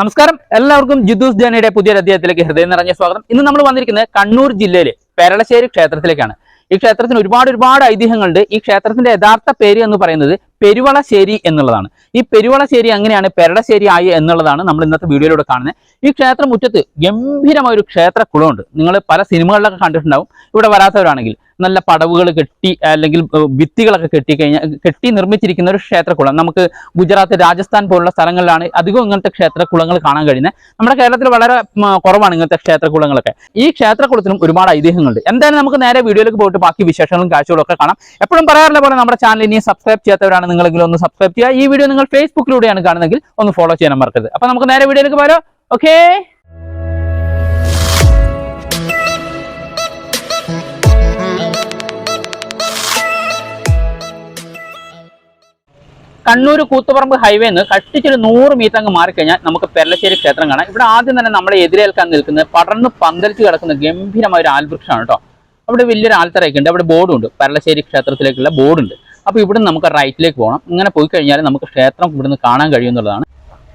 നമസ്കാരം. എല്ലാവർക്കും ജിദ്ദൂസ് ജാനയുടെ പുതിയൊരു അധ്യായത്തിലേക്ക് ഹൃദയം നിറഞ്ഞ സ്വാഗതം. ഇന്ന് നമ്മൾ വന്നിരിക്കുന്നത് കണ്ണൂർ ജില്ലയിലെ പെരളശ്ശേരി ക്ഷേത്രത്തിലേക്കാണ്. ഈ ക്ഷേത്രത്തിന് ഒരുപാട് ഒരുപാട് ഐതിഹ്യങ്ങളുണ്ട്. ഈ ക്ഷേത്രത്തിന്റെ യഥാർത്ഥ പേര് എന്ന് പറയുന്നത് പെരുവളശ്ശേരി എന്നുള്ളതാണ്. ഈ പെരുവളശ്ശേരി അങ്ങനെയാണ് പെരടശ്ശേരി ആയി എന്നുള്ളതാണ് നമ്മൾ ഇന്നത്തെ വീഡിയോയിലൂടെ കാണുന്നത്. ഈ ക്ഷേത്ര മുറ്റത്ത് ഗംഭീരമായ ഒരു ക്ഷേത്ര കുളമുണ്ട് നിങ്ങൾ പല സിനിമകളിലൊക്കെ കണ്ടിട്ടുണ്ടാവും. ഇവിടെ വരാത്തവരാണെങ്കിൽ നല്ല പടവുകൾ കെട്ടി അല്ലെങ്കിൽ ഭിത്തികളൊക്കെ കെട്ടി കഴിഞ്ഞാൽ കെട്ടി നിർമ്മിച്ചിരിക്കുന്ന ഒരു ക്ഷേത്രക്കുളം. നമുക്ക് ഗുജറാത്ത് രാജസ്ഥാൻ പോലുള്ള സ്ഥലങ്ങളിലാണ് അധികം ഇങ്ങനത്തെ ക്ഷേത്രക്കുളങ്ങൾ കാണാൻ കഴിയുന്നത്. നമ്മുടെ കേരളത്തിൽ വളരെ കുറവാണ് ഇങ്ങനത്തെ ക്ഷേത്രക്കുളങ്ങളൊക്കെ. ഈ ക്ഷേത്രക്കുളത്തിനും ഒരുപാട് ഐതിഹ്യങ്ങളുണ്ട്. എന്തായാലും നമുക്ക് നേരെ വീഡിയോയിലേക്ക് പോയിട്ട് ബാക്കി വിശേഷങ്ങളും കാഴ്ചകളും ഒക്കെ കാണാം. എപ്പോഴും പറയാറുള്ള പോലെ നമ്മുടെ ചാനൽ ഇനി സബ്സ്ക്രൈബ് ചെയ്യാത്തവരാണ് നിങ്ങളെങ്കിലും ഒന്ന് സബ്സ്ക്രൈബ് ചെയ്യുക. ഈ വീഡിയോ നിങ്ങൾ ഫേസ്ബുക്കിലൂടെയാണ് കാണുന്നതെങ്കിൽ ഒന്ന് ഫോളോ ചെയ്യാൻ മറക്കരുത്. അപ്പൊ നമുക്ക് നേരെ വീഡിയോയിലേക്ക് പോരോ ഓക്കേ കണ്ണൂർ കൂത്തുപറമ്പ് ഹൈവേ നിന്ന് കട്ടിച്ചൊരു നൂറ് മീറ്റർ അങ്ങ് മാറിക്കഴിഞ്ഞാൽ നമുക്ക് പെരലശ്ശേരി ക്ഷേത്രം കാണാം. ഇവിടെ ആദ്യം തന്നെ നമ്മളെ എതിരേൽക്കാൻ നിൽക്കുന്നത് പടർന്ന് പന്തലിച്ച് കിടക്കുന്ന ഗംഭീരമായ ഒരു ആൽവൃക്ഷമാണ് കേട്ടോ. അവിടെ വലിയൊരു ആൽത്തറയൊക്കെ ഉണ്ട്. അവിടെ ബോർഡുണ്ട് പെരളശ്ശേരി ക്ഷേത്രത്തിലേക്കുള്ള ബോർഡുണ്ട് അപ്പോൾ ഇവിടുന്ന് നമുക്ക് റൈറ്റിലേക്ക് പോകണം ഇങ്ങനെ പോയി കഴിഞ്ഞാൽ നമുക്ക് ക്ഷേത്രം ഇവിടുന്ന് കാണാൻ കഴിയുമെന്നുള്ളതാണ്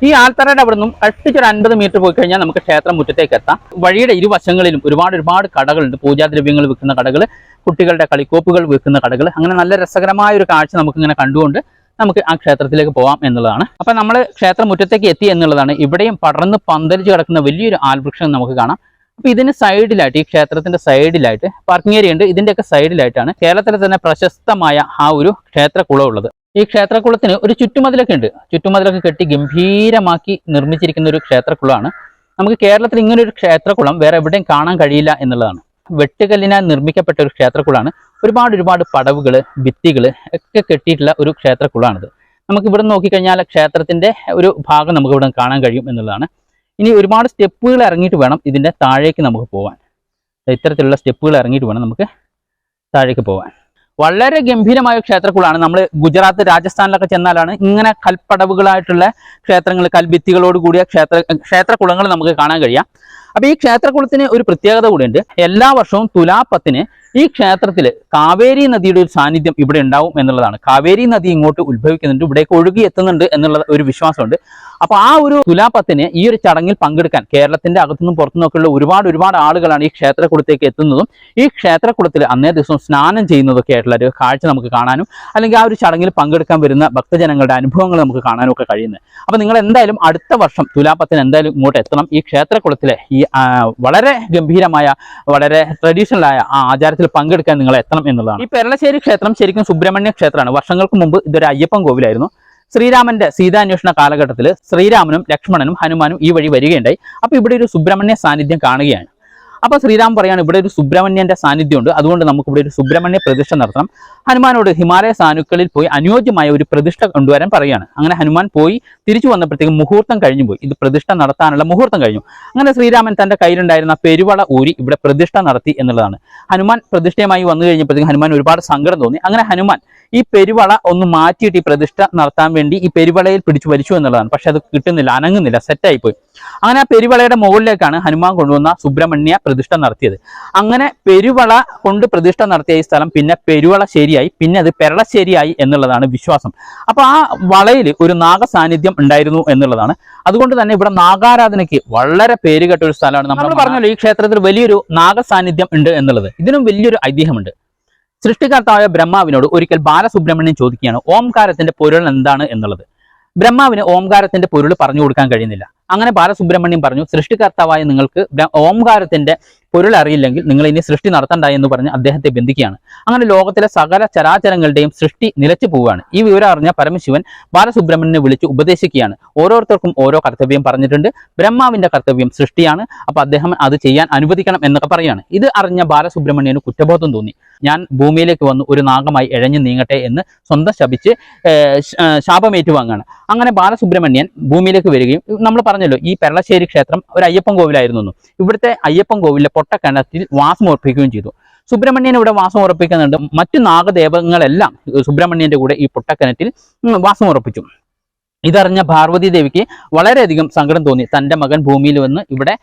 ഈ ആൽത്തറയുടെ അവിടെ നിന്നും കഷ്ടിച്ചൊരു അൻപത് മീറ്റർ പോയി കഴിഞ്ഞാൽ നമുക്ക് ക്ഷേത്രം മുറ്റത്തേക്ക് എത്താം. വഴിയുടെ ഇരുവശങ്ങളിലും ഒരുപാട് ഒരുപാട് കടകളുണ്ട്. പൂജാദ്രവ്യങ്ങൾ വിൽക്കുന്ന കടകൾ കുട്ടികളുടെ കളിക്കോപ്പുകൾ വിൽക്കുന്ന കടകൾ അങ്ങനെ നല്ല രസകരമായ ഒരു കാഴ്ച നമുക്ക് ഇങ്ങനെ കണ്ടുകൊണ്ട് നമുക്ക് ആ ക്ഷേത്രത്തിലേക്ക് പോകാം എന്നുള്ളതാണ്. അപ്പൊ നമ്മൾ ക്ഷേത്രം മുറ്റത്തേക്ക് എത്തി എന്നുള്ളതാണ്. ഇവിടെയും പടർന്ന് പന്തലിച്ച് കിടക്കുന്ന വലിയൊരു ആൽവൃക്ഷം നമുക്ക് കാണാം. അപ്പൊ ഇതിന് സൈഡിലായിട്ട് ഈ ക്ഷേത്രത്തിന്റെ സൈഡിലായിട്ട് പാർക്കിംഗ് ഏരിയ ഉണ്ട്. ഇതിന്റെയൊക്കെ സൈഡിലായിട്ടാണ് കേരളത്തിലെ തന്നെ പ്രശസ്തമായ ആ ഒരു ക്ഷേത്രക്കുളം ഉള്ളത്. ഈ ക്ഷേത്രക്കുളത്തിന് ഒരു ചുറ്റുമതിലൊക്കെ ഉണ്ട്. ചുറ്റുമതിലൊക്കെ കെട്ടി ഗംഭീരമാക്കി നിർമ്മിച്ചിരിക്കുന്ന ഒരു ക്ഷേത്രക്കുളമാണ്. നമുക്ക് കേരളത്തിൽ ഇങ്ങനെ ഒരു ക്ഷേത്രക്കുളം വേറെ എവിടെയും കാണാൻ കഴിയില്ല എന്നുള്ളതാണ്. വെട്ടുകല്ലിനാൽ നിർമ്മിക്കപ്പെട്ട ഒരു ക്ഷേത്രക്കുളമാണ് ഒരുപാട് ഒരുപാട് പടവുകൾ ഭിത്തികൾ ഒക്കെ കെട്ടിയിട്ടുള്ള ഒരു ക്ഷേത്രക്കുളമാണിത് നമുക്ക് ഇവിടെ നോക്കിക്കഴിഞ്ഞാൽ ക്ഷേത്രത്തിന്റെ ഒരു ഭാഗം നമുക്ക് ഇവിടെ കാണാൻ കഴിയും എന്നുള്ളതാണ്. ഇനി ഒരുപാട് സ്റ്റെപ്പുകൾ ഇറങ്ങിയിട്ട് വേണം ഇതിന്റെ താഴേക്ക് നമുക്ക് പോകാൻ ഇത്തരത്തിലുള്ള സ്റ്റെപ്പുകൾ ഇറങ്ങിയിട്ട് വേണം നമുക്ക് താഴേക്ക് പോകാൻ വളരെ ഗംഭീരമായ ക്ഷേത്രക്കുളമാണ് നമ്മൾ ഗുജറാത്ത് രാജസ്ഥാനിലൊക്കെ ചെന്നാലാണ് ഇങ്ങനെ കൽപ്പടവുകളായിട്ടുള്ള ക്ഷേത്രങ്ങൾ കൽഭിത്തികളോട് കൂടിയ ക്ഷേത്ര ക്ഷേത്രക്കുളങ്ങൾ നമുക്ക് കാണാൻ കഴിയാം. അപ്പൊ ഈ ക്ഷേത്രകുളത്തിന് ഒരു പ്രത്യേകത കൂടിയുണ്ട്. എല്ലാ വർഷവും തുലാപ്പത്തിന് ഈ ക്ഷേത്രത്തിൽ കാവേരി നദിയുടെ ഒരു സാന്നിധ്യം ഇവിടെ ഉണ്ടാവും എന്നുള്ളതാണ്. കാവേരി നദി ഇങ്ങോട്ട് ഉത്ഭവിക്കുന്നുണ്ട്. ഇവിടേക്ക് ഒഴുകി എത്തുന്നുണ്ട് എന്നുള്ള ഒരു വിശ്വാസമുണ്ട്. അപ്പൊ ആ ഒരു തുലാപ്പത്തിന് ഈ ഒരു ചടങ്ങിൽ പങ്കെടുക്കാൻ കേരളത്തിന്റെ അകത്തുനിന്നും പുറത്തുനിന്നൊക്കെയുള്ള ഒരുപാട് ഒരുപാട് ആളുകളാണ് ഈ ക്ഷേത്രക്കുളത്തേക്ക് എത്തുന്നതും ഈ ക്ഷേത്രകുളത്തിൽ അന്നേ ദിവസം സ്നാനം ചെയ്യുന്നതൊക്കെ ആയിട്ടുള്ള ഒരു കാഴ്ച നമുക്ക് കാണാനും അല്ലെങ്കിൽ ആ ഒരു ചടങ്ങിൽ പങ്കെടുക്കാൻ വരുന്ന ഭക്തജനങ്ങളുടെ അനുഭവങ്ങൾ നമുക്ക് കാണാനും ഒക്കെ കഴിയുന്നത്. അപ്പൊ നിങ്ങൾ എന്തായാലും അടുത്ത വർഷം തുലാപ്പത്തിന് എന്തായാലും ഇങ്ങോട്ട് എത്തണം. ഈ ക്ഷേത്രകുളത്തിലെ ഈ വളരെ ഗംഭീരമായ വളരെ ട്രഡീഷണൽ ആയ ആ ആചാരത്തിൽ പങ്കെടുക്കാൻ നിങ്ങൾ എത്തണം എന്നുള്ളതാണ്. ഈ പെരളശ്ശേരി ക്ഷേത്രം ശരിക്കും സുബ്രഹ്മണ്യ ക്ഷേത്രമാണ്. വർഷങ്ങൾക്ക് മുമ്പ് ഇതൊരു അയ്യപ്പൻ കോവിലായിരുന്നു. ശ്രീരാമന്റെ സീതാന്വേഷണ കാലഘട്ടത്തിൽ ശ്രീരാമനും ലക്ഷ്മണനും ഹനുമാനും ഈ വഴി വരികയുണ്ടായി. അപ്പൊ ഇവിടെ ഒരു സുബ്രഹ്മണ്യ സാന്നിധ്യം കാണുകയാണ്. അപ്പൊ ശ്രീരാം പറയാണ് ഇവിടെ ഒരു സുബ്രഹ്മണ്യന്റെ സാന്നിധ്യമുണ്ട്. അതുകൊണ്ട് നമുക്ക് ഇവിടെ ഒരു സുബ്രഹ്മണ്യ പ്രതിഷ്ഠ നടത്തണം. ഹനുമാനോട് ഹിമാലയ സാനുക്കളിൽ പോയി അനുയോജ്യമായ ഒരു പ്രതിഷ്ഠ കൊണ്ടുവരാൻ പറയുകയാണ് അങ്ങനെ ഹനുമാൻ പോയി തിരിച്ചു വന്നപ്പോഴത്തേക്കും മുഹൂർത്തം കഴിഞ്ഞു പോയി. ഇത് പ്രതിഷ്ഠ നടത്താനുള്ള മുഹൂർത്തം കഴിഞ്ഞു. അങ്ങനെ ശ്രീരാമൻ തന്റെ കയ്യിലുണ്ടായിരുന്ന പെരുവള ഊരി ഇവിടെ പ്രതിഷ്ഠ നടത്തി എന്നുള്ളതാണ്. ഹനുമാൻ പ്രതിഷ്ഠയുമായി വന്നു കഴിഞ്ഞപ്പോഴത്തേക്കും ഹനുമാൻ ഒരുപാട് സങ്കടം തോന്നി. അങ്ങനെ ഹനുമാൻ ഈ പെരുവള ഒന്ന് മാറ്റിയിട്ട് ഈ പ്രതിഷ്ഠ നടത്താൻ വേണ്ടി ഈ പെരുവളയിൽ പിടിച്ചു വലിച്ചു എന്നുള്ളതാണ്. പക്ഷെ അത് കിട്ടുന്നില്ല അനങ്ങുന്നില്ല സെറ്റായി പോയി. അങ്ങനെ ആ പെരുവളയുടെ മുകളിലേക്കാണ് ഹനുമാൻ കൊണ്ടുവന്ന സുബ്രഹ്മണ്യ പ്രതിഷ്ഠ നടത്തിയത്. അങ്ങനെ പെരുവള കൊണ്ട് പ്രതിഷ്ഠ നടത്തിയ ഈ സ്ഥലം പിന്നെ പെരുവള ശരിയായി പിന്നെ അത് പെരളശ്ശേരിയായി എന്നുള്ളതാണ് വിശ്വാസം. അപ്പോൾ ആ വളയിൽ ഒരു നാഗ സാന്നിധ്യം ഉണ്ടായിരുന്നു എന്നുള്ളതാണ്. അതുകൊണ്ട് തന്നെ ഇവിടെ നാഗാരാധനയ്ക്ക് വളരെ പേരുകെട്ട ഒരു സ്ഥലമാണ് നമ്മൾ പറഞ്ഞല്ലോ ഈ ക്ഷേത്രത്തിൽ വലിയൊരു നാഗ സാന്നിധ്യം ഉണ്ട് എന്നുള്ളത്. ഇതിനും വലിയൊരു ഐതിഹ്യമുണ്ട്. സൃഷ്ടികർത്താവായ ബ്രഹ്മാവിനോട് ഒരിക്കൽ ബാലസുബ്രഹ്മണ്യൻ ചോദിക്കുകയാണ് ഓംകാരത്തിന്റെ പൊരുൾ എന്താണ്? എന്നുള്ളത്. ബ്രഹ്മാവിന് ഓംകാരത്തിന്റെ പൊരുൾ പറഞ്ഞു കൊടുക്കാൻ കഴിയുന്നില്ല. അങ്ങനെ ബാലസുബ്രഹ്മണ്യം പറഞ്ഞു സൃഷ്ടികർത്താവായ നിങ്ങൾക്ക് ഓംകാരത്തിന്റെ പൊരുൾ അറിയില്ലെങ്കിൽ നിങ്ങൾ ഇനി സൃഷ്ടി നടത്തണ്ട എന്ന് പറഞ്ഞ് അദ്ദേഹത്തെ ബന്ധിക്കുകയാണ്. അങ്ങനെ ലോകത്തിലെ സകല ചരാചരങ്ങളുടെയും സൃഷ്ടി നിലച്ചു പോവുകയാണ്. ഈ വിവരം അറിഞ്ഞ പരമശിവൻ ബാലസുബ്രഹ്മണ്യനെ വിളിച്ച് ഉപദേശിക്കുകയാണ്. ഓരോരുത്തർക്കും ഓരോ കർത്തവ്യം പറഞ്ഞിട്ടുണ്ട്. ബ്രഹ്മാവിന്റെ കർത്തവ്യം സൃഷ്ടിയാണ്. അപ്പൊ അദ്ദേഹം അത് ചെയ്യാൻ അനുവദിക്കണം എന്നൊക്കെ പറയാണ് ഇത് അറിഞ്ഞ ബാലസുബ്രഹ്മണ്യന് കുറ്റബോധം തോന്നി. ഞാൻ ഭൂമിയിലേക്ക് വന്ന് ഒരു നാഗമായി ഇഴഞ്ഞു നീങ്ങട്ടെ എന്ന് സ്വന്തം ശപിച്ച് ശാപമേറ്റുവാങ്ങാണ് അങ്ങനെ ബാലസുബ്രഹ്മണ്യൻ ഭൂമിയിലേക്ക് വരികയും നമ്മൾ പറഞ്ഞല്ലോ ഈ പെരളശ്ശേരി ക്ഷേത്രം ഒരു അയ്യപ്പൻ കോവിലായിരുന്നു. ഇവിടുത്തെ അയ്യപ്പൻ കോവിലിലെ പൊട്ടക്കിണറ്റിൽ വാസം ഉറപ്പിക്കുകയും ചെയ്തു. സുബ്രഹ്മണ്യൻ ഇവിടെ വാസം ഉറപ്പിക്കുന്നുണ്ട്. മറ്റു നാഗദേവങ്ങളെല്ലാം സുബ്രഹ്മണ്യന്റെ കൂടെ ഈ പൊട്ടക്കനറ്റിൽ വാസം ഉറപ്പിച്ചു. ഇതറിഞ്ഞ പാർവതി ദേവിക്ക് വളരെയധികം സങ്കടം തോന്നി. തന്റെ മകൻ ഭൂമിയിൽ വന്ന് ഇവിടെ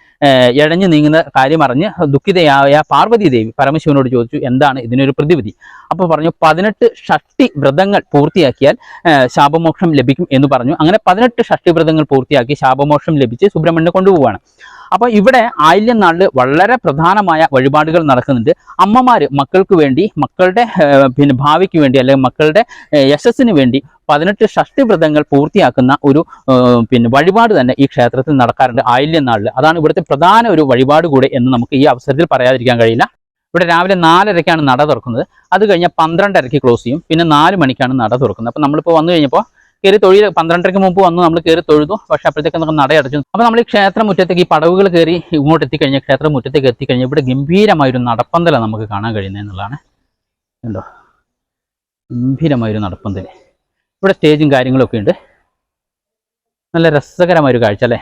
ഇഴഞ്ഞു നീങ്ങുന്ന കാര്യം അറിഞ്ഞ് ദുഃഖിതയായ പാർവതി ദേവി പരമശിവനോട് ചോദിച്ചു എന്താണ് ഇതിനൊരു പ്രതിവിധി? അപ്പോൾ പറഞ്ഞു പതിനെട്ട് ഷഷ്ടി വ്രതങ്ങൾ പൂർത്തിയാക്കിയാൽ ശാപമോക്ഷം ലഭിക്കും എന്ന് പറഞ്ഞു. അങ്ങനെ പതിനെട്ട് ഷഷ്ടി വ്രതങ്ങൾ പൂർത്തിയാക്കി ശാപമോക്ഷം ലഭിച്ച് സുബ്രഹ്മണ്യനെ കൊണ്ടുപോവുകയാണ്. അപ്പോൾ ഇവിടെ ആയില്യം നാളിൽ വളരെ പ്രധാനമായ വഴിപാടുകൾ നടക്കുന്നുണ്ട്. അമ്മമാര് മക്കൾക്ക് വേണ്ടി മക്കളുടെ പിന്നെ ഭാവിക്ക് വേണ്ടി അല്ലെങ്കിൽ മക്കളുടെ യശസ്സിന് വേണ്ടി പതിനെട്ട് ഷഷ്ടി വ്രതങ്ങൾ പൂർത്തിയാക്കുന്ന ഒരു പിന്നെ വഴിപാട് തന്നെ ഈ ക്ഷേത്രത്തിൽ നടക്കാറുണ്ട് ആയില്യം നാളിൽ അതാണ് ഇവിടുത്തെ പ്രധാന ഒരു വഴിപാട് കൂടെ എന്ന് നമുക്ക് ഈ അവസരത്തിൽ പറയാതിരിക്കാൻ കഴിയില്ല. ഇവിടെ രാവിലെ നാലരയ്ക്കാണ് നട തുറക്കുന്നത്. അത് കഴിഞ്ഞാൽ പന്ത്രണ്ടരയ്ക്ക് ക്ലോസ് ചെയ്യും. പിന്നെ നാല് മണിക്കാണ് നട തുറക്കുന്നത്. അപ്പം നമ്മളിപ്പോൾ വന്നു കഴിഞ്ഞപ്പോൾ കയറി തൊഴിൽ പന്ത്രണ്ടരയ്ക്ക് മുമ്പ് വന്നു നമ്മൾ കയറി തൊഴുതു. പക്ഷെ അപ്പോഴത്തേക്ക് നമുക്ക് നടയടച്ചു അപ്പോൾ നമ്മൾ ഈ ക്ഷേത്ര മുറ്റത്തേക്ക് ഈ പടവുകൾ കയറി ഇങ്ങോട്ട് എത്തിക്കഴിഞ്ഞാൽ ക്ഷേത്ര മുറ്റത്തേക്ക് എത്തിക്കഴിഞ്ഞാൽ ഇവിടെ ഗംഭീരമായൊരു നടപ്പന്തല നമുക്ക് കാണാൻ കഴിയുന്നത് എന്നുള്ളതാണ്. ഉണ്ടോ ഗംഭീരമായൊരു നടപ്പന്തൽ ഇവിടെ സ്റ്റേജും കാര്യങ്ങളൊക്കെ ഉണ്ട്. നല്ല രസകരമായൊരു കാഴ്ച അല്ലേ?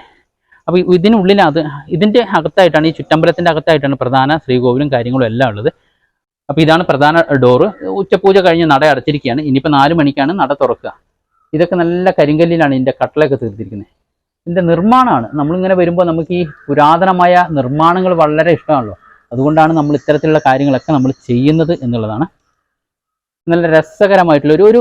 അപ്പോൾ ഇതിനുള്ളിലത് ഇതിന്റെ അകത്തായിട്ടാണ് ഈ ചുറ്റമ്പലത്തിന്റെ അകത്തായിട്ടാണ് പ്രധാന ശ്രീകോവിലും കാര്യങ്ങളും എല്ലാം ഉള്ളത്. അപ്പോൾ ഇതാണ് പ്രധാന ഡോറ്. ഉച്ചപൂജ കഴിഞ്ഞ് നട അടച്ചിരിക്കുകയാണ്. ഇനിയിപ്പോൾ നാല് മണിക്കാണ് നട തുറക്കുക. ഇതൊക്കെ നല്ല കരിങ്കല്ലിലാണ് ഇതിന്റെ കട്ടളൊക്കെ തീർത്തിരിക്കുന്നത്. ഇതിന്റെ നിർമ്മാണമാണ്. നമ്മളിങ്ങനെ വരുമ്പോൾ നമുക്ക് ഈ പുരാതനമായ നിർമ്മാണങ്ങൾ വളരെ ഇഷ്ടമാണല്ലോ. അതുകൊണ്ടാണ് നമ്മൾ ഇത്തരത്തിലുള്ള കാര്യങ്ങളൊക്കെ നമ്മൾ ചെയ്യുന്നത് എന്നുള്ളതാണ്. നല്ല രസകരമായിട്ടുള്ള ഒരു ഒരു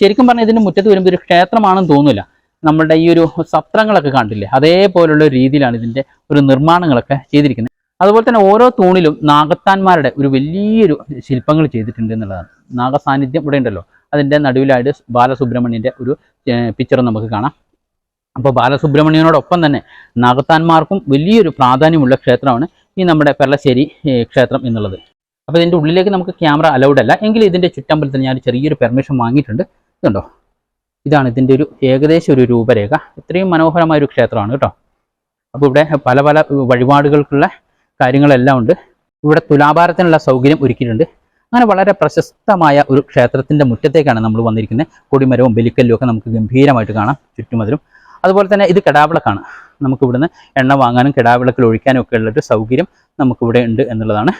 ശരിക്കും പറഞ്ഞാൽ ഇതിന്റെ മുറ്റത്ത് വരുമ്പോൾ ഒരു ക്ഷേത്രമാണെന്ന് തോന്നില്ല നമ്മളുടെ ഈ ഒരു സത്രങ്ങളൊക്കെ കണ്ടില്ലേ? അതേപോലുള്ള രീതിയിലാണ് ഇതിന്റെ ഒരു നിർമ്മാണങ്ങളൊക്കെ ചെയ്തിരിക്കുന്നത്. അതുപോലെ തന്നെ ഓരോ തൂണിലും നാഗത്താന്മാരുടെ ഒരു വലിയൊരു ശില്പങ്ങൾ ചെയ്തിട്ടുണ്ട് എന്നുള്ളതാണ്. നാഗസാന്നിധ്യം ഇവിടെ ഉണ്ടല്ലോ. അതിന്റെ നടുവിലായിട്ട് ബാലസുബ്രഹ്മണ്യന്റെ ഒരു പിക്ചർ നമുക്ക് കാണാം. അപ്പോൾ ബാലസുബ്രഹ്മണ്യനോടൊപ്പം തന്നെ നാഗത്താന്മാർക്കും വലിയൊരു പ്രാധാന്യമുള്ള ക്ഷേത്രമാണ് ഈ നമ്മുടെ പെർളശ്ശേരി ക്ഷേത്രം എന്നുള്ളത്. അപ്പോൾ ഇതിന്റെ ഉള്ളിലേക്ക് നമുക്ക് ക്യാമറ അലൗഡ് അല്ല. എങ്കിലും ഇതിന്റെ ചുറ്റമ്പലത്തിൽ ഞാൻ ചെറിയൊരു പെർമിഷൻ വാങ്ങിയിട്ടുണ്ട്. ഇതുണ്ടോ? ഇതാണ് ഇതിന്റെ ഒരു ഏകദേശം ഒരു രൂപരേഖ. ഇത്രയും മനോഹരമായ ഒരു ക്ഷേത്രമാണ് കേട്ടോ. അപ്പോൾ ഇവിടെ പല പല വഴിപാടുകൾക്കുള്ള കാര്യങ്ങളെല്ലാം ഉണ്ട്. ഇവിടെ തുലാഭാരത്തിനുള്ള സൗകര്യം ഒരുക്കിയിട്ടുണ്ട്. അങ്ങനെ വളരെ പ്രശസ്തമായ ഒരു ക്ഷേത്രത്തിന്റെ മുറ്റത്തേക്കാണ് നമ്മൾ വന്നിരിക്കുന്നത്. കൊടിമരവും ബലിക്കല്ലും ഒക്കെ നമുക്ക് ഗംഭീരമായിട്ട് കാണാം ചുറ്റുമതിലും. അതുപോലെ തന്നെ ഇത് കിടാവിളക്കാണ്. നമുക്ക് ഇവിടുന്ന് എണ്ണ വാങ്ങാനും കിടാവിളക്കിൽ ഒഴിക്കാനും ഒക്കെ ഉള്ളൊരു സൗകര്യം നമുക്കിവിടെ ഉണ്ട് എന്നുള്ളതാണ്.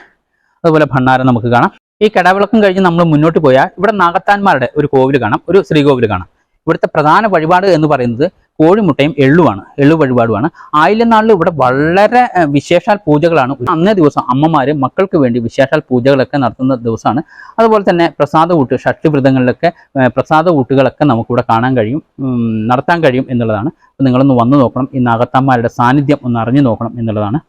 അതുപോലെ ഭണ്ണാരം നമുക്ക് കാണാം. ഈ കിടാവിളക്കും കഴിഞ്ഞ് നമ്മൾ മുന്നോട്ട് പോയാൽ ഇവിടെ നാഗത്താന്മാരുടെ ഒരു കോവിൽ കാണാം ഒരു ശ്രീകോവിൽ കാണാം. ഇവിടുത്തെ പ്രധാന വഴിപാട് എന്ന് പറയുന്നത് കോഴിമുട്ടയും എള്ളുമാണ് എള്ളു വഴിപാടുമാണ്. ആയില്യം നാളിൽ ഇവിടെ വളരെ വിശേഷാൽ പൂജകളാണ്. അന്നേ ദിവസം അമ്മമാര് മക്കൾക്ക് വേണ്ടി വിശേഷാൽ പൂജകളൊക്കെ നടത്തുന്ന ദിവസമാണ്. അതുപോലെ തന്നെ പ്രസാദ ഊട്ട് വ്രതങ്ങളിലൊക്കെ പ്രസാദ ഊട്ടുകളൊക്കെ നമുക്കിവിടെ കാണാൻ കഴിയും നടത്താൻ കഴിയും എന്നുള്ളതാണ്. അപ്പോൾ നിങ്ങളൊന്ന് വന്നു നോക്കണം. ഈ നാഗത്താന്മാരുടെ സാന്നിധ്യം ഒന്ന് അറിഞ്ഞു നോക്കണം എന്നുള്ളതാണ്.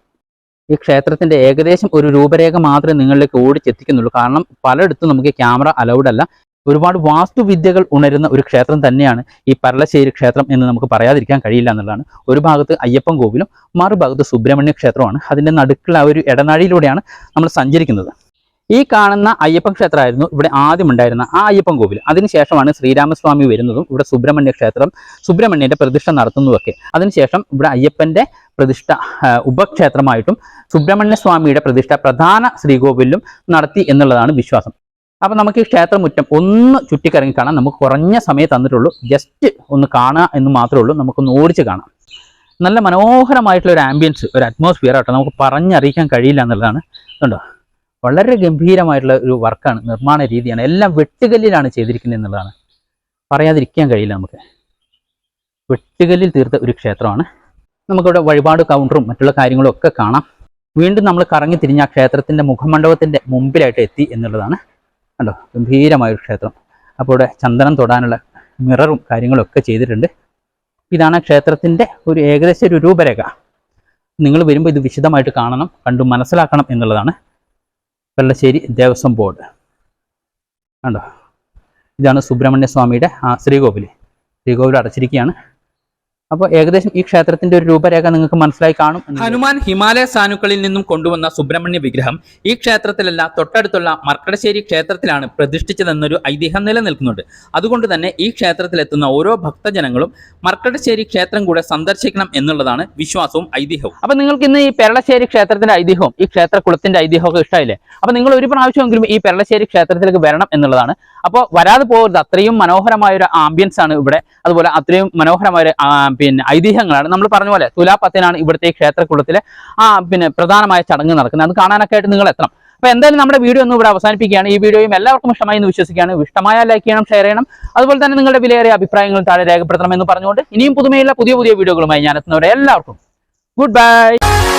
ഈ ക്ഷേത്രത്തിന്റെ ഏകദേശം ഒരു രൂപരേഖ മാത്രമേ നിങ്ങളിലേക്ക് ഓടിച്ചെത്തിക്കുന്നുള്ളൂ. കാരണം പലയിടത്തും നമുക്ക് ക്യാമറ അലൗഡ് അല്ല. ഒരുപാട് വാസ്തുവിദ്യകൾ ഉണരുന്ന ഒരു ക്ഷേത്രം തന്നെയാണ് ഈ പരളശ്ശേരി ക്ഷേത്രം എന്ന് നമുക്ക് പറയാതിരിക്കാൻ കഴിയില്ല എന്നുള്ളതാണ്. ഒരു ഭാഗത്ത് അയ്യപ്പൻ കോവിലും മറുഭാഗത്ത് സുബ്രഹ്മണ്യ ക്ഷേത്രമാണ് അതിന്റെ നടുക്കുള്ള ആ ഒരു ഇടനാഴിയിലൂടെയാണ് നമ്മൾ സഞ്ചരിക്കുന്നത്. ഈ കാണുന്ന അയ്യപ്പൻ ക്ഷേത്രമായിരുന്നു ഇവിടെ ആദ്യം ഉണ്ടായിരുന്ന ആ അയ്യപ്പൻ കോവിൽ അതിനുശേഷമാണ് ശ്രീരാമസ്വാമി വരുന്നതും ഇവിടെ സുബ്രഹ്മണ്യ ക്ഷേത്രം സുബ്രഹ്മണ്യന്റെ പ്രതിഷ്ഠ നടത്തുന്നതൊക്കെ. അതിനുശേഷം ഇവിടെ അയ്യപ്പന്റെ പ്രതിഷ്ഠ ഉപക്ഷേത്രമായിട്ടും സുബ്രഹ്മണ്യ സ്വാമിയുടെ പ്രതിഷ്ഠ പ്രധാന ശ്രീകോവിലും നടത്തി എന്നുള്ളതാണ് വിശ്വാസം. അപ്പം നമുക്ക് ഈ ക്ഷേത്രമുറ്റം ഒന്ന് ചുറ്റിക്കറങ്ങി കാണാം. നമുക്ക് കുറഞ്ഞ സമയം തന്നിട്ടുള്ളൂ. ജസ്റ്റ് ഒന്ന് കാണുക എന്ന് മാത്രമേ ഉള്ളൂ. നമുക്കൊന്ന് ഓടിച്ച് കാണാം. നല്ല മനോഹരമായിട്ടുള്ള ഒരു ആംബിയൻസ് ഒരു അറ്റ്മോസ്ഫിയർ ആട്ടോ. നമുക്ക് പറഞ്ഞറിയിക്കാൻ കഴിയില്ല എന്നുള്ളതാണ്. കണ്ടോ? വളരെ ഗംഭീരമായിട്ടുള്ള ഒരു വർക്കാണ് നിർമ്മാണ രീതിയാണ്. എല്ലാം വെട്ടുകല്ലിലാണ് ചെയ്തിരിക്കുന്നത് എന്നുള്ളതാണ്. പറയാതിരിക്കാൻ കഴിയില്ല നമുക്ക്. വെട്ടുകല്ലിൽ തീർത്ത ഒരു ക്ഷേത്രമാണ്. നമുക്കിവിടെ വഴിപാട് കൗണ്ടറും മറ്റുള്ള കാര്യങ്ങളും ഒക്കെ കാണാം. വീണ്ടും നമ്മൾ കറങ്ങി തിരിഞ്ഞ ആ ക്ഷേത്രത്തിന്റെ മുഖമണ്ഡപത്തിന്റെ മുമ്പിലായിട്ട് എത്തി എന്നുള്ളതാണ്. കണ്ടോ? ഗംഭീരമായൊരു ക്ഷേത്രം. അപ്പോൾ ഇവിടെ ചന്ദനം തൊടാനുള്ള മിററും കാര്യങ്ങളും ഒക്കെ ചെയ്തിട്ടുണ്ട്. ഇതാണ് ക്ഷേത്രത്തിന്റെ ഒരു ഏകദേശം ഒരു രൂപരേഖ. നിങ്ങൾ വരുമ്പോൾ ഇത് വിശദമായിട്ട് കാണണം കണ്ടു മനസ്സിലാക്കണം എന്നുള്ളതാണ് വെള്ളശ്ശേരി ദേവസ്വം ബോർഡ്. കണ്ടോ? ഇതാണ് സുബ്രഹ്മണ്യ സ്വാമിയുടെ ആ ശ്രീകോവിൽ ശ്രീകോവിൽ അടച്ചിരിക്കുകയാണ്. അപ്പോൾ ഏകദേശം ഈ ക്ഷേത്രത്തിന്റെ ഒരു രൂപരേഖ നിങ്ങൾക്ക് മനസ്സിലായി കാണും ഹനുമാൻ ഹിമാലയ സാനുക്കളിൽ നിന്നും കൊണ്ടുവന്ന സുബ്രഹ്മണ്യ വിഗ്രഹം ഈ ക്ഷേത്രത്തിലല്ല തൊട്ടടുത്തുള്ള മർക്കടശ്ശേരി ക്ഷേത്രത്തിലാണ് പ്രതിഷ്ഠിച്ചതെന്നൊരു ഐതിഹ്യം നിലനിൽക്കുന്നുണ്ട്. അതുകൊണ്ട് തന്നെ ഈ ക്ഷേത്രത്തിലെത്തുന്ന ഓരോ ഭക്തജനങ്ങളും മർക്കടശ്ശേരി ക്ഷേത്രം കൂടെ സന്ദർശിക്കണം എന്നുള്ളതാണ് വിശ്വാസവും ഐതിഹ്യവും. അപ്പൊ നിങ്ങൾക്ക് ഇന്ന് ഈ പെരളശ്ശേരി ക്ഷേത്രത്തിന്റെ ഐതിഹ്യവും ഈ ക്ഷേത്രക്കുളത്തിന്റെ ഐതിഹ്യവും ഒക്കെ ഇഷ്ടമായില്ലേ? അപ്പൊ നിങ്ങൾ ഒരു പ്രാവശ്യമെങ്കിലും ഈ പെരളശ്ശേരി ക്ഷേത്രത്തിലേക്ക് വരണം എന്നുള്ളതാണ്. അപ്പോൾ വരാതെ പോകരുത്. അത്രയും മനോഹരമായ ഒരു ആംബിയൻസ് ആണ് ഇവിടെ. അതുപോലെ അത്രയും മനോഹരമായ ഒരു പിന്നെ ഐതിഹ്യങ്ങളാണ്. നമ്മൾ പറഞ്ഞ പോലെ തുലാപ്പത്തിനാണ് ഇവിടുത്തെ ക്ഷേത്രക്കുളത്തിലെ ആ പിന്നെ പ്രധാനമായ ചടങ്ങ് നടക്കുന്നത്. അത് കാണാനൊക്കെ ആയിട്ട് നിങ്ങൾ എത്തണം. അപ്പൊ എന്തായാലും നമ്മുടെ വീഡിയോ ഒന്നും ഇവിടെ അവസാനിപ്പിക്കുകയാണ്. ഈ വീഡിയോയും എല്ലാവർക്കും ഇഷ്ടമായി എന്ന് വിശ്വസിക്കുകയാണ്. ഇഷ്ടമായ ലൈക്ക് ചെയ്യണം ഷെയർ ചെയ്യണം. അതുപോലെ തന്നെ നിങ്ങളുടെ വിലയേറിയ അഭിപ്രായങ്ങൾ താഴെ രേഖപ്പെടുത്തണം എന്ന് പറഞ്ഞുകൊണ്ട് ഇനിയും പുതുമയുള്ള പുതിയ പുതിയ വീഡിയോകളുമായി ഞാൻ എത്തുന്നവരെ എല്ലാവർക്കും. Good bye